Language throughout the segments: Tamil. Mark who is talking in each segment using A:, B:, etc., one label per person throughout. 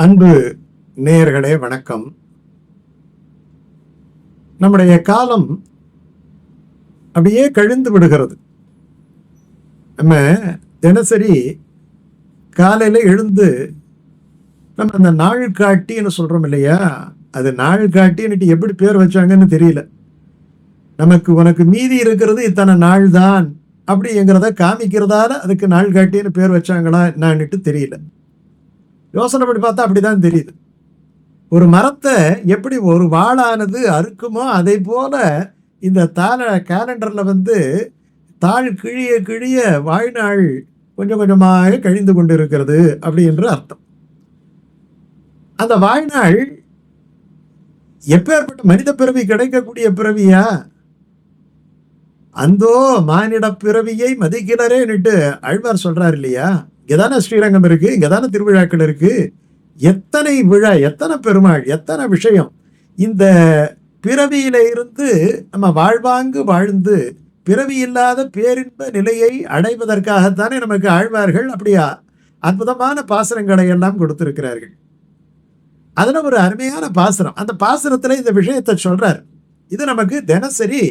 A: அன்பு நேயர்களே வணக்கம். நம்முடைய காலம் அப்படியே கழிந்து விடுகிறது. நம்ம தினசரி காலையில் எழுந்து நம்ம அந்த நாள் காட்டின்னு சொல்கிறோம் இல்லையா? அது நாள் காட்டின்னுட்டு எப்படி பேர் வச்சாங்கன்னு தெரியல. நமக்கு உனக்கு மீதி இருக்கிறது இத்தனை நாள் தான் அப்படிங்கிறத காமிக்கிறதால அதுக்கு நாள் காட்டின்னு பேர் வச்சாங்களா என்னன்னுட்டு தெரியல. யோசனை பண்ணி பார்த்தா அப்படிதான் தெரியுது. ஒரு மரத்தை எப்படி ஒரு வாழானது அறுக்குமோ அதே போல இந்த தாள கேலண்டரில் வந்து தாழ் கிழிய கிழிய வாழ்நாள் கொஞ்சம் கொஞ்சமாக கழிந்து கொண்டு இருக்கிறது அப்படின்ற அர்த்தம். அந்த வாழ்நாள் எப்பேற்பட்ட மனித பிறவி கிடைக்கக்கூடிய பிறவியா? அந்தோ மானிட பிறவியை மதிக்கிறேன்னுட்டு அழ்வார் சொல்கிறார் இல்லையா? இங்கதானே ஸ்ரீரங்கம் இருக்குது இங்கே தானே திருவிழாக்கள் இருக்குது எத்தனை விழா எத்தனை பெருமாள் எத்தனை விஷயம். இந்த பிறவியில இருந்து நம்ம வாழ்வாங்கு வாழ்ந்து பிறவி இல்லாத பேரின்ப நிலையை அடைவதற்காகத்தானே நமக்கு ஆழ்வார்கள் அப்படியா அற்புதமான பாசனங்களை எல்லாம் கொடுத்திருக்கிறார்கள். அதில் ஒரு அருமையான பாசனம் அந்த பாசனத்தில் இந்த விஷயத்தை சொல்கிறார் இது நமக்கு தினசரி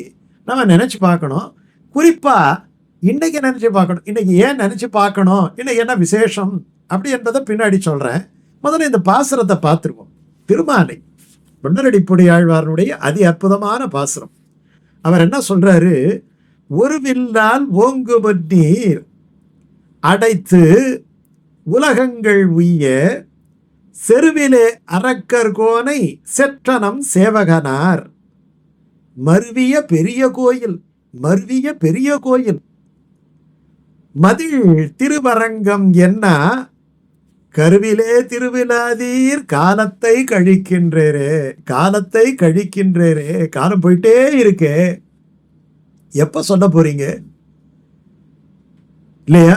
A: நம்ம நினச்சி பார்க்கணும். குறிப்பாக இன்னைக்கு நினச்சி பார்க்கணும். இன்னைக்கு ஏன் நினச்சி பார்க்கணும்? இன்னைக்கு என்ன விசேஷம்? அப்படி என்பதை பின்னாடி சொல்கிறேன் முதல்ல இந்த பாசுரத்தை பார்த்துருவோம். திருமாலை. பொன்னரடிப்பொடி ஆழ்வாரனுடைய அதி அற்புதமான பாசுரம். அவர் என்ன சொல்கிறாரு ஒரு வில்லால் ஓங்கு நீர் அடைத்து உலகங்கள் உய்ய செருவிலே அரக்கர் கோனை செற்றனம் சேவகனார். மருவிய பெரிய கோயில். மருவிய பெரிய கோயில். மதில் திருவரங்கம் என்ன? கருவிலே திருவிழாதீர் காலத்தை கழிக்கின்றேரே காலத்தை கழிக்கின்றேரே. காலம் போயிட்டே இருக்கே. எப்ப சொல்ல போறீங்க? இல்லையா?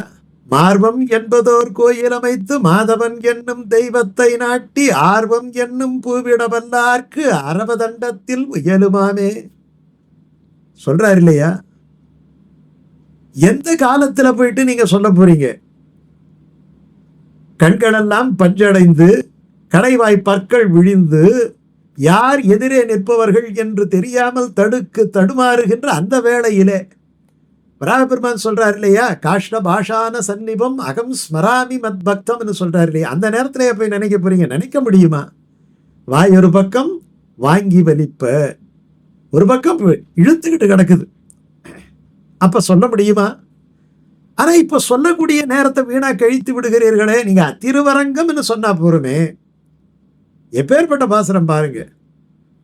A: மார்பம் என்பதோர் கோயில் அமைத்து மாதவன் என்னும் தெய்வத்தை நாட்டி ஆர்வம் என்னும் பூவிடவல்லார்க்கு அரவதண்டத்தில் உயலுமாமே. சொல்றார் இல்லையா? எந்த காலத்தில் போயிட்டு நீங்கள் சொல்ல போகிறீங்க கண்களெல்லாம் பஞ்சடைந்து கடைவாய் பற்கள் விழிந்து யார் எதிரே நிற்பவர்கள் என்று தெரியாமல் தடுக்கு தடுமாறுகின்ற அந்த வேளையிலே வராகபெருமான் சொல்கிறார் இல்லையா? காஷ்ட பாஷான சந்நிபம் அகம் ஸ்மராமி மத் பக்தம்னு சொல்கிறார் இல்லையா? அந்த நேரத்தில் போய் நினைக்க போறீங்க? நினைக்க முடியுமா? வாய் ஒரு பக்கம் வாங்கி வலிப்ப. ஒரு பக்கம் இழுத்துக்கிட்டு கிடக்குது. அப்போ சொல்ல முடியுமா? ஆனால் இப்போ சொல்லக்கூடிய நேரத்தை வீணாக கழித்து விடுகிறீர்களே நீங்கள் திருவரங்கம்னு சொன்னால் போருமே. எப்பேற்பட்ட பாசனம் பாருங்க.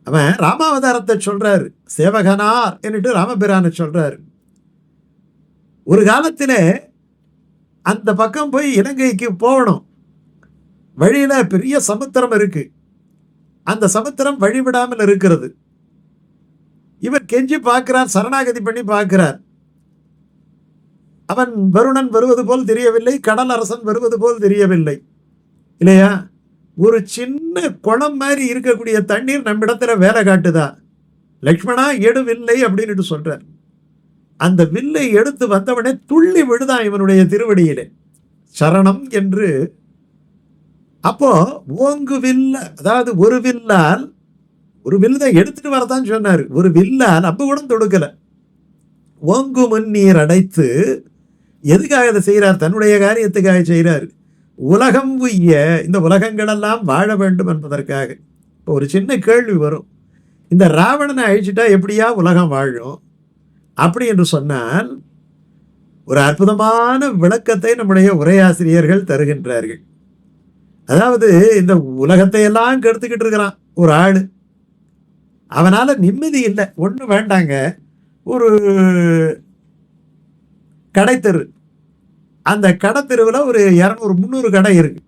A: அவன் ராமாவதாரத்தை சொல்கிறார் சேவகனார் என்னட்டு ராமபிரான சொல்கிறார் ஒரு காலத்தில் அந்த பக்கம் போய் இலங்கைக்கு போகணும். வழியில் பெரிய சமுத்திரம் இருக்குது அந்த சமுத்திரம் வழிவிடாமல் இருக்கிறது. இவர் கெஞ்சி பார்க்கிறார் சரணாகதி பண்ணி பார்க்கிறார். அவன் வருணன் வருவது போல் தெரியவில்லை கடல் அரசன் வருவது போல் தெரியவில்லை. இல்லையா? ஒரு சின்ன குளம் மாதிரி இருக்கக்கூடிய தண்ணீர் நம்மிடத்துல வேலை காட்டுதா? லக்ஷ்மணா எடு வில்லை அப்படின்னு சொல்றார். அந்த வில்லை எடுத்து வந்தவனே துள்ளி விடுதான் இவனுடைய திருவடியிலே. சரணம் என்று. அப்போ ஓங்கு வில்ல அதாவது ஒரு வில்லால் ஒரு வில்லை எடுத்துட்டு வரதான் சொன்னார். ஒரு வில்லால் அப்போ கூட தொடுக்கல. ஓங்கு முன்னீர் அடைத்து எதுக்காக அதை செய்கிறார்? தன்னுடைய காரியத்துக்காக செய்கிறார். உலகம் உய்ய இந்த உலகங்களெல்லாம் வாழ வேண்டும் என்பதற்காக. இப்போ ஒரு சின்ன கேள்வி வரும். இந்த ராவணனை அழிச்சிட்டா எப்படியா உலகம் வாழும்? அப்படி என்று சொன்னால் ஒரு அற்புதமான விளக்கத்தை நம்முடைய உரையாசிரியர்கள் தருகின்றார்கள். அதாவது இந்த உலகத்தை எல்லாம் கெடுத்துக்கிட்டு இருக்கிறான் ஒரு ஆள். அவனால் நிம்மதி இல்லை ஒன்றும் வேண்டாங்க. ஒரு கடைத்தெரு. அந்த கடைத்தெருவில் ஒரு இரநூறு முந்நூறு கடை இருக்கு.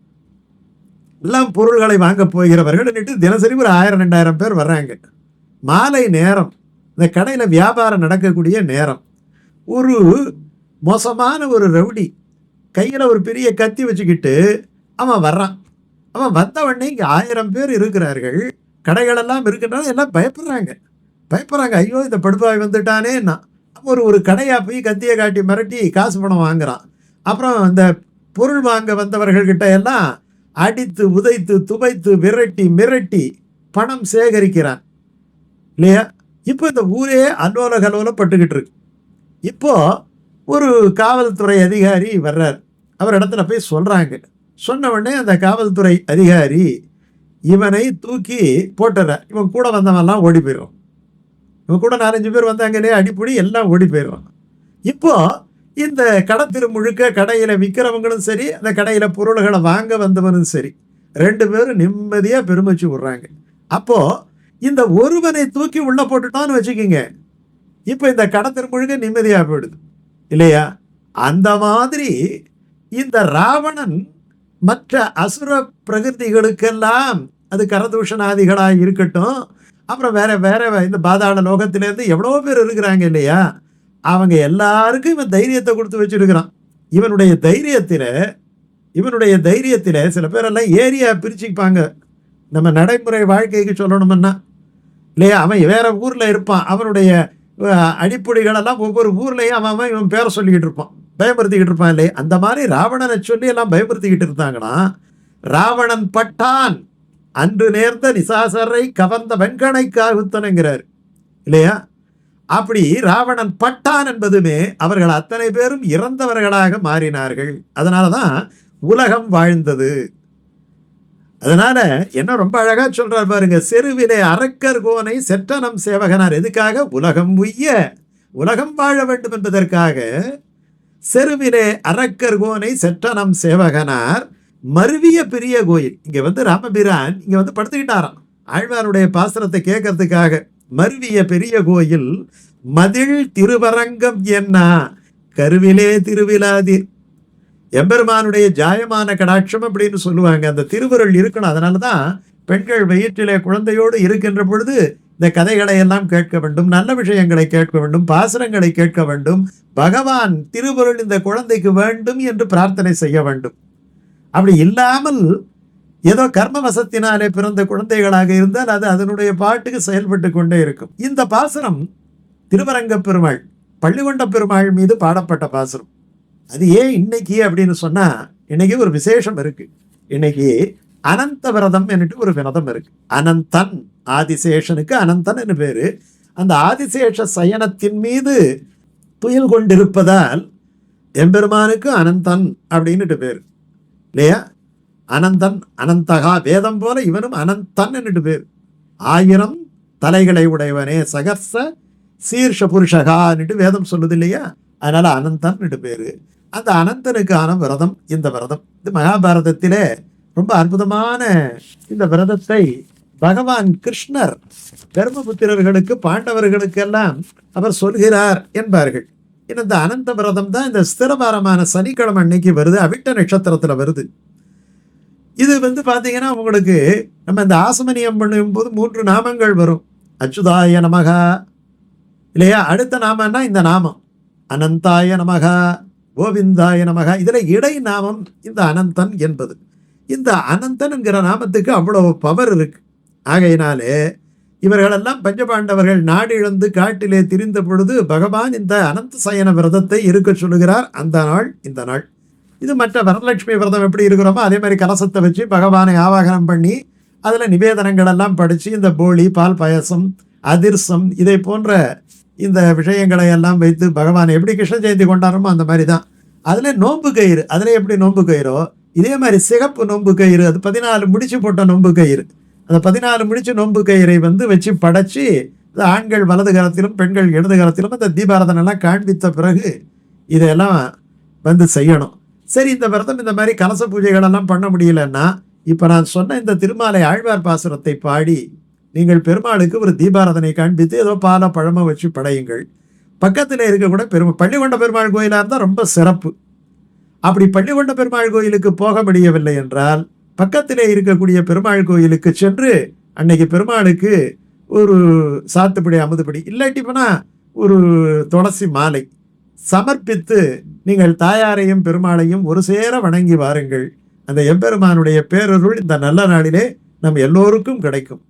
A: எல்லாம் பொருள்களை வாங்க போகிறவர்கள் தினசரி ஒரு ஆயிரம் ரெண்டாயிரம் பேர் வர்றாங்க. மாலை நேரம். இந்த கடையில் வியாபாரம் நடக்கக்கூடிய நேரம். ஒரு மோசமான ஒரு ரவுடி கையில் ஒரு பெரிய கத்தி வச்சுக்கிட்டு அவன் வர்றான். அவன் வந்தவொடனே இங்கே ஆயிரம் பேர் இருக்கிறார்கள். கடைகளெல்லாம் இருக்கின்றன எல்லாம் பயப்படுறாங்க. பயப்படுறாங்க ஐயோ இந்த படுப்பாய் வந்துட்டானே நான் ஒரு ஒரு கடையாக போய் கத்தியை காட்டி மிரட்டி காசு பணம் வாங்குறான். அப்புறம் இந்த பொருள் வாங்க வந்தவர்கள்கிட்ட எல்லாம் அடித்து உதைத்து துவைத்து விரட்டி மிரட்டி பணம் சேகரிக்கிறான். இல்லையா? இப்போ இந்த ஊரே அல்லோல கலோலப்பட்டுக்கிட்டு இருக்கு. இப்போது ஒரு காவல்துறை அதிகாரி வர்றார். அவர் இடத்துல போய் சொல்கிறாங்க சொன்ன உடனே அந்த காவல்துறை அதிகாரி இவனை தூக்கி போட்டுறார் இவன் கூட வந்தவன்லாம் ஓடி போயிடும் இவன் கூட நாலஞ்சு பேர் வந்தாங்களே அடிப்பொடி எல்லாம் ஓடி போயிடுவாங்க இப்போ இந்த கடத்தில் முழுக்க கடையில் விற்கிறவங்களும் சரி அந்த கடையில் பொருள்களை வாங்க வந்தவனும் சரி ரெண்டு பேரும் நிம்மதியாக பெருமைச்சு விட்றாங்க. அப்போது இந்த ஒருவனை தூக்கி உள்ள போட்டுட்டான்னு வச்சுக்கிங்க. இப்போ இந்த கடத்திரு முழுக்க நிம்மதியாக போயிடுது. இல்லையா? அந்த மாதிரி இந்த ராவணன் மற்ற அசுர பிரகிருதிகளுக்கெல்லாம் அது கரதூஷணாதிகளாக இருக்கட்டும் அப்புறம் வேற வேற இந்த பாதாள லோகத்திலேருந்து எவ்வளோ பேர் இருக்கிறாங்க இல்லையா? அவங்க எல்லாருக்கும் இவன் தைரியத்தை கொடுத்து வச்சிருக்கிறான். இவனுடைய தைரியத்தில் இவனுடைய தைரியத்தில் சில பேரெல்லாம் ஏரியா பிரிச்சுப்பாங்க. நம்ம நடைமுறை வாழ்க்கைக்கு சொல்லணும்னா இல்லையா? அவன் வேற ஊரில் இருப்பான். அவனுடைய அடிப்படைகளெல்லாம் ஒவ்வொரு ஊர்லேயும் அவன் அவன் இவன் பேரை சொல்லிக்கிட்டு இருப்பான். பயமுறுத்திக்கிட்டு இருப்பான் இல்லையா? அந்த மாதிரி ராவணனை சொல்லி எல்லாம் பயமுறுத்திக்கிட்டு இருந்தாங்கன்னா ராவணன் பட்டான். அன்று நேர்ந்த நிசாசரை கவர்ந்த வெண்கணை காகுத்தனுங்கிறார் இல்லையா? அப்படி ராவணன் பட்டான் என்பதுமே அவர்கள் அத்தனை பேரும் இறந்தவர்களாக மாறினார்கள். அதனால தான் உலகம் வாழ்ந்தது. அதனால என்ன ரொம்ப அழகா சொல்றார் பாருங்க செருவிலே அரக்கர் கோனை செற்றனம் சேவகனார். எதுக்காக? உலகம் உய்ய உலகம் வாழ வேண்டும் என்பதற்காக. செருவிலே அரக்கர் கோனை செற்றனம் சேவகனார். மருவிய பெரிய கோயில். இங்கே வந்து ராமபிரான் இங்கே வந்து படுத்துக்கிட்டாராம். ஆழ்வாருடைய பாசனத்தை கேட்கறதுக்காக மருவிய பெரிய கோயில் மதில் திருவரங்கம் என்ன? கருவிலே திருவிழாதீர் எம்பெருமானுடைய ஜாயமான கடாட்சம் அப்படின்னு சொல்லுவாங்க. அந்த திருவருள் இருக்கணும். அதனால தான் பெண்கள் வயிற்றிலே குழந்தையோடு இருக்கின்ற பொழுது இந்த கதைகளை எல்லாம் கேட்க வேண்டும். நல்ல விஷயங்களை கேட்க வேண்டும். பாசனங்களை கேட்க வேண்டும். பகவான் திருவருள் இந்த குழந்தைக்கு வேண்டும் என்று பிரார்த்தனை செய்ய வேண்டும். அப்படி இல்லாமல் ஏதோ கர்மவசத்தினாலே பிறந்த குழந்தைகளாக இருந்தால் அது அதனுடைய பாட்டுக்கு செயல்பட்டு கொண்டே இருக்கும். இந்த பாசனம் திருவரங்க பெருமாள் பள்ளிகொண்ட பெருமாள் மீது பாடப்பட்ட பாசனம் அது ஏன் இன்னைக்கு அப்படின்னு சொன்னால் இன்னைக்கு ஒரு விசேஷம் இருக்கு. இன்னைக்கு அனந்த விரதம் என்னட்டு ஒரு விரதம் இருக்கு. அனந்தன் ஆதிசேஷனுக்கு அனந்தன் என்று பேரு. அந்த ஆதிசேஷ சயனத்தின் மீது துயில் கொண்டிருப்பதால் எம்பெருமானுக்கு அனந்தன் அப்படின்னுட்டு பேர். இல்லையா? அனந்தன் அனந்தகா வேதம் போல இவனும் அனந்தன் என்னட்டு பேர். ஆயிரம் தலைகளை உடையவனே சகர்ச சீர்ஷ புருஷகான்னுட்டு வேதம் சொல்லுது இல்லையா? அதனால அனந்தன் பேரு. அந்த அனந்தனுக்கான விரதம் இந்த விரதம். இது மகாபாரதத்திலே ரொம்ப அற்புதமான இந்த விரதத்தை பகவான் கிருஷ்ணர் தர்மபுத்திரர்களுக்கு பாண்டவர்களுக்கெல்லாம் அவர் சொல்கிறார் என்பார்கள். இந்த அனந்த விரதம் தான் இந்த ஸ்திரபாரமான சனிக்கிழமை அன்னைக்கு வருது அவிட்ட நட்சத்திரத்தில் வருது. இது வந்து பார்த்தீங்கன்னா உங்களுக்கு நம்ம இந்த ஆசமனியம் பண்ணும்போது மூன்று நாமங்கள் வரும். அச்சுதாய நமகா இல்லையா? அடுத்த நாமன்னா இந்த நாமம். அனந்தாய நமகா கோவிந்தாய நமகா இதில் இடை நாமம் இந்த அனந்தன் என்பது. இந்த அனந்தன் நாமத்துக்கு அவ்வளோ பவர் இருக்குது ஆகையினாலே இவர்களெல்லாம் பஞ்சபாண்டவர்கள் நாடு இழந்து காட்டிலே திரிந்த பொழுது பகவான் இந்த அனந்த சயன விரதத்தை இருக்க சொல்லுகிறார் அந்த நாள் இந்த நாள். இது மற்ற வரலட்சுமி விரதம் எப்படி இருக்கிறோமோ அதே மாதிரி கலசத்தை வச்சு பகவானை ஆவாகனம் பண்ணி அதில் நிவேதனங்களெல்லாம் படித்து இந்த போலி பால் பாயசம் அதிர்சம் இதை போன்ற இந்த விஷயங்களை எல்லாம் வைத்து பகவான் எப்படி கிருஷ்ண ஜெயந்தி கொண்டாடுறோமோ அந்த மாதிரி தான். அதில் நோன்பு கயிறு. அதில் எப்படி நோன்பு கயிறோ? இதே மாதிரி சிகப்பு நோன்பு கயிறு. அது பதினாலு முடிச்சு போட்ட நோன்பு கயிறு. அந்த பதினாறு முடிச்சு நோன்பு கயிறை வந்து வச்சு படைச்சி ஆண்கள் வலது காலத்திலும் பெண்கள் இடது காலத்திலும் அந்த தீபாரதனெல்லாம் காண்பித்த பிறகு இதையெல்லாம் வந்து செய்யணும். சரி இந்த விரதம் இந்த மாதிரி கலச பூஜைகள் எல்லாம் பண்ண முடியலன்னா இப்போ நான் சொன்ன இந்த திருமாலை ஆழ்வார் பாசுரத்தை பாடி நீங்கள் பெருமாளுக்கு ஒரு தீபாரதனை காண்பித்து ஏதோ பாலை பழமாக வச்சு படையுங்கள். பக்கத்தில் இருக்கக்கூட பெருமை பள்ளிகொண்ட பெருமாள் கோயிலாக இருந்தால் ரொம்ப சிறப்பு. அப்படி பள்ளிகொண்ட பெருமாள் கோயிலுக்கு போக முடியவில்லை என்றால் பக்கத்திலே இருக்கக்கூடிய பெருமாள் கோயிலுக்கு சென்று அன்னைக்கு பெருமாளுக்கு ஒரு சாத்துப்படி அமுதுபடி இல்லாட்டி போனால் ஒரு துளசி மாலை சமர்ப்பித்து நீங்கள் தாயாரையும் பெருமாளையும் ஒரு சேர வணங்கி வாருங்கள். அந்த எம்பெருமானுடைய பேரருள் இந்த நல்ல நாளிலே நம் எல்லோருக்கும் கிடைக்கும்.